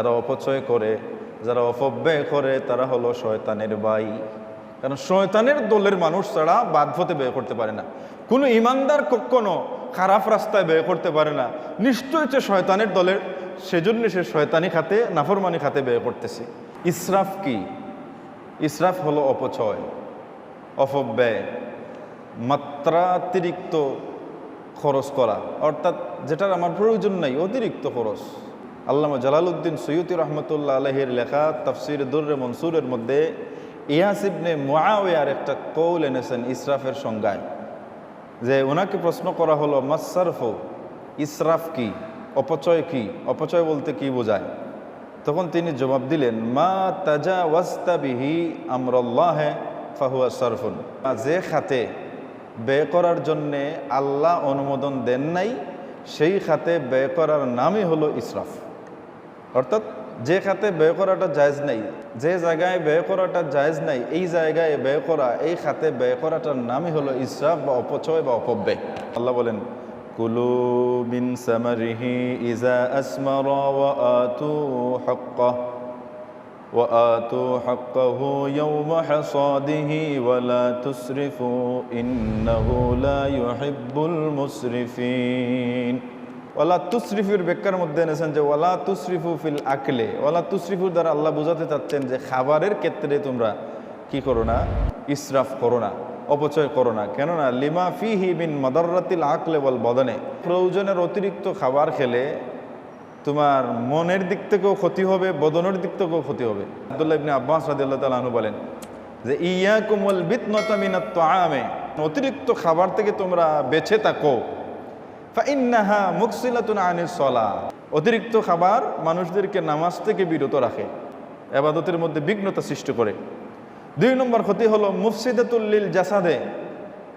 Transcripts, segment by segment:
যারা অপচয় করে, যারা অপব্যয় করে, তারা হলো শয়তানের বাই কারণ শয়তানের দলের মানুষ ছাড়া বাধ্যতে ব্যয় করতে পারে না। কোনো ইমানদার কখনো খারাপ রাস্তায় ব্যয় করতে পারে না। নিশ্চয় হচ্ছে শয়তানের দলের, সেজন্য সে শয়তানি খাতে, নাফরমানি খাতে ব্যয় করতেছে। ইসরাফ কি? ইসরাফ হলো অপচয়, অপব্যয়, মাত্রাতিরিক্ত খরচ করা। অর্থাৎ যেটার আমার প্রয়োজন নাই, অতিরিক্ত খরচ। আল্লামা জালালউদ্দিন সৈয়দি রহমতুল্লাহ আলহের লেখা তাফসির দুর্রে মনসুরের মধ্যে ইয়াসিবনে মোয়াওয়ার একটা কৌল এনেছেন ইসরাফের সংজ্ঞায়, যে ওনাকে প্রশ্ন করা হলো মাসারফ ইসরাফ কি? অপচয় কি? অপচয় বলতে কি বোঝায়? তখন তিনি জবাব দিলেন, মা তাজা ওয়াস্তাবিহি আমরল্লাহে ফাহুয়া সরফুন। যে খাতে ব্যয় করার জন্যে আল্লাহ অনুমোদন দেন নাই, সেই খাতে ব্যয় করার নামই হলো ইসরাফ। অর্থাৎ যে খাতে ব্যয় করাটা জায়জ নাই যে জায়গায় ব্যয় করাটা জায়জ নাই এই জায়গায় ব্যয় করা এই খাতে ব্যয় করাটার নামই হলো ইসরাফ বা অপচয় বা অপব্যয় আল্লাহ বলেন কুলু মিন সামারিহি ইজা আসমারা ওয়া আতু হাক্কাহ وآتوا حقه يوم حصاده ولا تسرفوا إنه لا يحب المسرفين ওয়ালা তুসরিফুর বেকার মধ্যে এনেছেন যে ওয়ালা তুসরিফু ফিল আকলে ওলা তুসরিফুর দ্বারা আল্লাহ বোঝাতে চাচ্ছেন যে খাবারের ক্ষেত্রে তোমরা কি করো না, ইসরাফ করো না, অপচয় করো না। কেননা লিমা ফি ফিহি মিন মাদারাতিল আকলে বল বদনে, প্রয়োজনের অতিরিক্ত খাবার খেলে তোমার মনের দিক থেকেও ক্ষতি হবে, বদনের দিক থেকেও ক্ষতি হবে। আব্দুল্লাহ ইবনে আব্বাস রাদিয়াল্লাহু তাআলা আনহু বলেন যে ইয়া কুমল বিতনতা মিনাত তাআমে অতিরিক্ত খাবার থেকে তোমরা বেঁচে থাকো। ফাইন্নাহা মুকসিলাতুন আনিস সলা অতিরিক্ত খাবার মানুষদেরকে নামাজ থেকে বিরত রাখে, এবাদতের মধ্যে বিঘ্নতা সৃষ্টি করে। দুই নম্বর ক্ষতি হলো মুফসিদাতুল্লিল জাসাদে।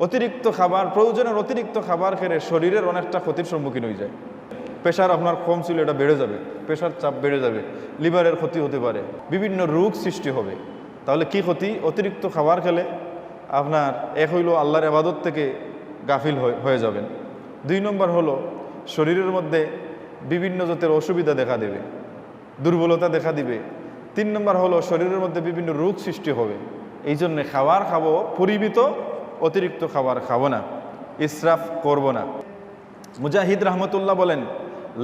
অতিরিক্ত খাবার, প্রয়োজনের অতিরিক্ত খাবার খেলে শরীরের অনেকটা ক্ষতির সম্মুখীন হয়ে যায়। প্রেশার আপনার কম ছিল, এটা বেড়ে যাবে প্রেশার চাপ বেড়ে যাবে, লিভারের ক্ষতি হতে পারে, বিভিন্ন রোগ সৃষ্টি হবে। তাহলে কি ক্ষতি? অতিরিক্ত খাবার খেলে আপনার এক হইল আল্লাহর আবাদত থেকে গাফিল হয়ে যাবেন। দুই নম্বর হলো, শরীরের মধ্যে বিভিন্ন জাতের অসুবিধা দেখা দেবে, দুর্বলতা দেখা দিবে। তিন নম্বর হলো, শরীরের মধ্যে বিভিন্ন রোগ সৃষ্টি হবে। এই জন্যে খাবার খাব, পরিমিত অতিরিক্ত খাবার খাব না, ইসরাফ করব না। মুজাহিদ রহমতুল্লাহ বলেন,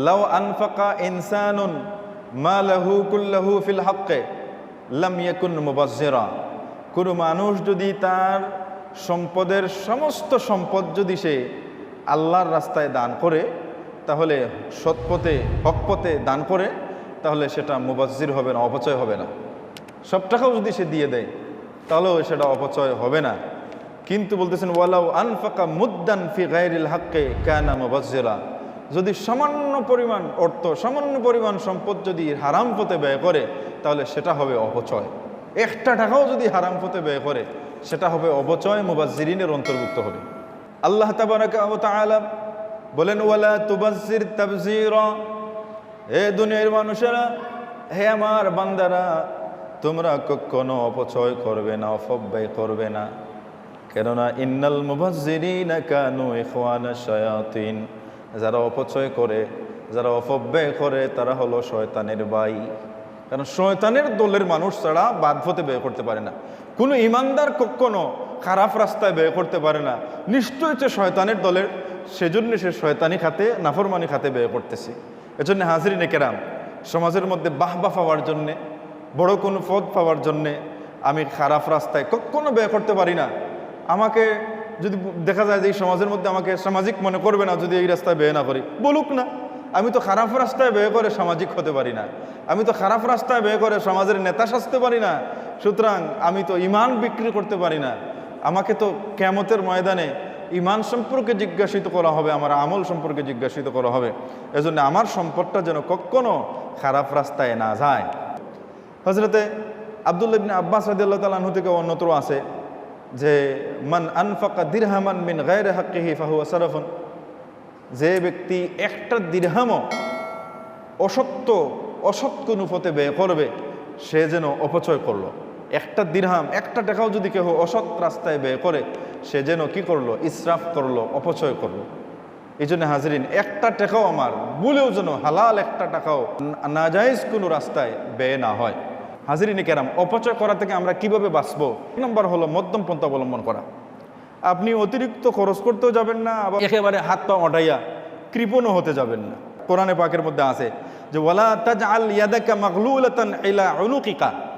লাউ আনফাকা ইনসানুন মা লাহু কুল্লাহু ফিল হক্কে লাম ইয়াকুন কোনো মানুষ যদি তার সম্পদের সমস্ত সম্পদ যদি সে আল্লাহর রাস্তায় দান করে, তাহলে সৎপথে, হকপথে দান করে, তাহলে সেটা মুবাজ্জির হবে না, অপচয় হবে না। সব টাকাও যদি সে দিয়ে দেয়, তাহলেও সেটা অপচয় হবে না। কিন্তু বলতেছেন, ওয়ালাউ আনফাকা মুদ্দান ফি গায়রিল হাক্কে কানা মুবাজ্জিরা যদি সামান্য পরিমাণ অর্থ, সামান্য পরিমাণ সম্পদ যদি হারাম পথে ব্যয় করে, তাহলে সেটা হবে অপচয়। একটা টাকাও যদি হারাম পথে ব্যয় করে, সেটা হবে অপচয়, মুবাজ্জিরিনের অন্তর্ভুক্ত হবে। আল্লাহ বলেন, ওয়ালা তুবাজ্জির তাবযীরা হে দুনিয়ার মানুষেরা, হে আমার বান্দারা, তোমরা কখনো অপচয় করবে না, অপব্যয় করবে না। কেননা ইন্নাল মুবাজ্জিরিনা কানু যারা অপচয় করে, যারা অপব্যয় করে, তারা হলো শয়তানের বাই। কারণ শয়তানের দলের মানুষ ছাড়া বাধ্যতে ব্যয় করতে পারে না। কোনো ইমানদার কখনো খারাপ রাস্তায় ব্যয় করতে পারে না। নিশ্চয় হচ্ছে শয়তানের দলের, সেজন্য সে শয়তানি খাতে, নাফরমানি খাতে ব্যয় করতেছে। এজন্য হাজিরিনে কেরাম, সমাজের মধ্যে বাহবা পাওয়ার জন্যে, বড় কোনো পদ পাওয়ার জন্যে আমি খারাপ রাস্তায় কখনো ব্যয় করতে পারি না। আমাকে যদি দেখা যায় যে এই সমাজের মধ্যে আমাকে সামাজিক মনে করবে না, যদি এই রাস্তায় ব্যয় না করি, বলুক না। আমি তো খারাপ রাস্তায় ব্যয় করে সামাজিক হতে পারি না। আমি তো খারাপ রাস্তায় ব্যয় করে সমাজের নেতা সাজতে পারি না। সুতরাং আমি তো ইমান বিক্রি করতে পারি না। আমাকে তো কেমতের ময়দানে ইমান সম্পর্কে জিজ্ঞাসিত করা হবে, আমার আমল সম্পর্কে জিজ্ঞাসিত করা হবে। এজন্য আমার সম্পদটা যেন কখনো খারাপ রাস্তায় না যায়। হজরতে আবদুল্লাহ ইবনে আব্বাস রাদিয়াল্লাহু তাআলা আনহু থেকে অন্যত্র আছে যে, মান আনফাকা দিরহামান মিন গায়রি হাক্কিহি ফাহুয়া সারাফুন যে ব্যক্তি একটা দিরহামও অসত্য, অসৎ কোনো পথে ব্যয় করবে, সে যেন অপচয় করল। একটা দিরহাম, একটা টাকাও যদি কেউ অসৎ রাস্তায় ব্যয় করে, সে যেন কি করল? ইসরাফ করল, অপচয় করল। এই জন্য হাজরিন, একটা টাকাও আমার বলেও যেন হালাল একটা টাকাও নাজাইজ কোনো রাস্তায় ব্যয় না হয়। হাজিরিনে কেরাম, অপচয় করা থেকে আমরা কীভাবে বাঁচবো? নম্বর হলো মধ্যম পন্থা অবলম্বন করা। আপনি অতিরিক্ত খরচ করতেও যাবেন না, আবার একেবারে হাত পা অটাইয়া কৃপণও হতে যাবেন না। কোরআনে পাকের মধ্যে আছে যে, ওয়ালা তাজ আল ইয়াদাকা মাগলুলাতান ইলা উনুকিকা।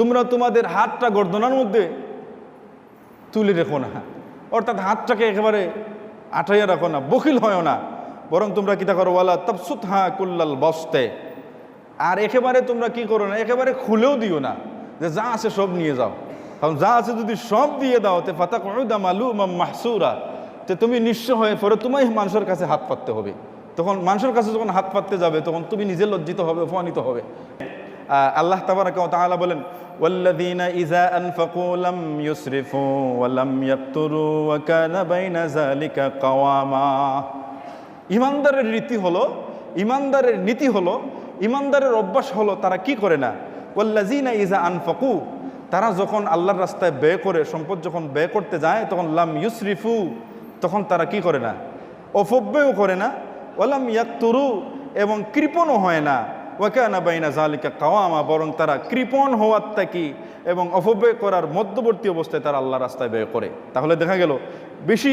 তোমরা তোমাদের হাতটা গর্দনার মধ্যে তুলে রেখো না। অর্থাৎ হাতটাকে একেবারে আঠাইয়া রাখো না বকিল হয় না। বরং তোমরা কিতা করো, ওয়ালা তফসুত হা কুল্লাল বস্তে। আর একেবারে তোমরা কি করো না, একেবারে খুলেও দিও না, যে যা আছে সব নিয়ে যাও। কারণ যা আছে যদি সব দিয়ে দাও, তে ফাতা কহুদা মালু মাহসুরা। তে তুমি নিঃস্ব হয়ে পরে তোমায় মানুষের কাছে হাত পাততে হবে। তখন মানুষের কাছে যখন হাত পাততে যাবে, তখন তুমি নিজে লজ্জিত হবে, অপমানিত হবে। আল্লাহ তাবারাক তাআলা বলেন আনফাকু লাম ইউসরিফু ওয়া লাম ইয়াকতুরু ওয়া কানা বাইনা যালিকা কাওয়ামা ইমানদারের রীতি হলো, ইমানদারের নীতি হলো, ইমানদারের অভ্যাস হলো তারা কি করে না? ওয়াল্লাযীনা ইযা আনফাকু তারা যখন আল্লাহর রাস্তায় ব্যয় করে, সম্পদ যখন ব্যয় করতে যায়, তখন লাম ইউসরিফু, তখন তারা কি করে না? অপব্যয়ও করে না, ওয়ালাম ইয়াকতুরু, এবং কৃপণও হয় না। ওয়াকানা বাইনা জালিকা কাওয়ামা, বরং তারা কৃপণ হওয়ার থাকি এবং অপব্যয় করার মধ্যবর্তী অবস্থায় তারা আল্লাহ রাস্তায় ব্যয় করে। তাহলে দেখা গেল, বেশি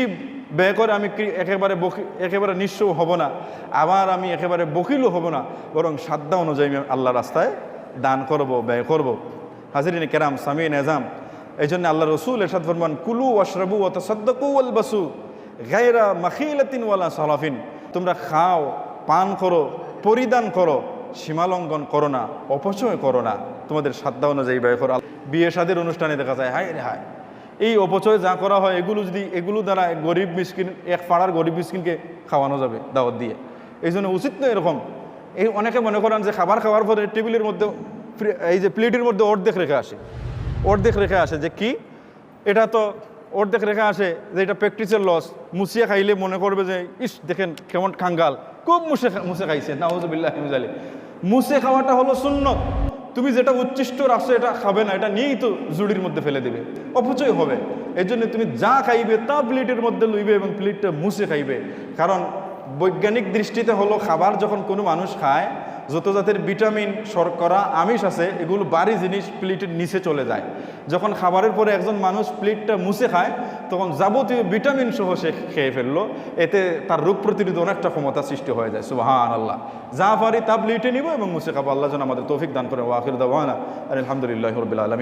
ব্যয় করে আমি একেবারে বকি, একেবারে নিঃস্ব হব না, আবার আমি একেবারে বকিলও হব না, বরং সাধ্যা অনুযায়ী আমি আল্লাহ রাস্তায় দান করব, ব্যয় করব। হাজিরিন কেরাম, সামিন, এজাম এই জন্য আল্লাহ রসুল এরশাদ ফরমান, কুলু ওয়াশরাবু ও তসদ্দকু ওয়াল বাসু, গায়রা মাখিলাতিন ওয়ালা সালাফিন, তোমরা খাও, পান করো, পরিধান করো সীমালঙ্ঘন করো না, অপচয় করো না। তোমাদের সাধ্য অনুযায়ী ব্যয় করো। বিয়ে শাদের অনুষ্ঠানে দেখা যায়, হায় রে হায়। এই অপচয় যা করা হয়, এগুলো যদি, এগুলো দ্বারা গরিব মিসকিন, এক পাড়ার গরিব মিসকিনকে খাওয়ানো যাবে, দাওয়াত দিয়ে। এই জন্য উচিত নয় এরকম। এই অনেকে মনে করেন যে খাবার খাওয়ার পরে টেবিলের মধ্যে এই যে প্লেটের মধ্যে অর্ধেক রেখে আসে। অর্ধেক রেখে আসে যে কি? এটা তো অর্ধেক রেখে আসে যে এটা প্র্যাকটিসের লস মুছিয়ে খাইলে মনে করবে যে, ইস, দেখেন কেমন কাঙ্গাল খুব মুসে মুসে খাইছে নাহজবিল্লাহ হিমজালি মুছে খাওয়াটা হলো সুন্নত। তুমি যেটা উচ্ছিষ্ট রাখছো, এটা খাবে না, এটা নিয়েই তো জুড়ির মধ্যে ফেলে দিবে। অপচয় হবে। এই জন্য তুমি যা খাইবে, তা প্লেটের মধ্যে লইবে এবং প্লেটটা মুছে খাইবে। কারণ বৈজ্ঞানিক দৃষ্টিতে হলো, খাবার যখন কোনো মানুষ খায় যত জাতের ভিটামিন, শর্করা, আমিষ আছে, এগুলো বাড়ি জিনিস প্লেটের নিচে চলে যায়। যখন খাবারের পরে একজন মানুষ প্লেটটা মুছে খায়, তখন যাবতীয় ভিটামিন সহ সে খেয়ে ফেলল, এতে তার রোগ প্রতিরোধ অনেকটা ক্ষমতা সৃষ্টি হয়ে যায়। সুবাহান আল্লাহ যা পারি তা প্লেটে নিব এবং মুছে খাব। আল্লাহ যেন আমাদের তৌফিক দান করে ওয়াকির আর আলহামদুলিল্লাহ রবিল আলমী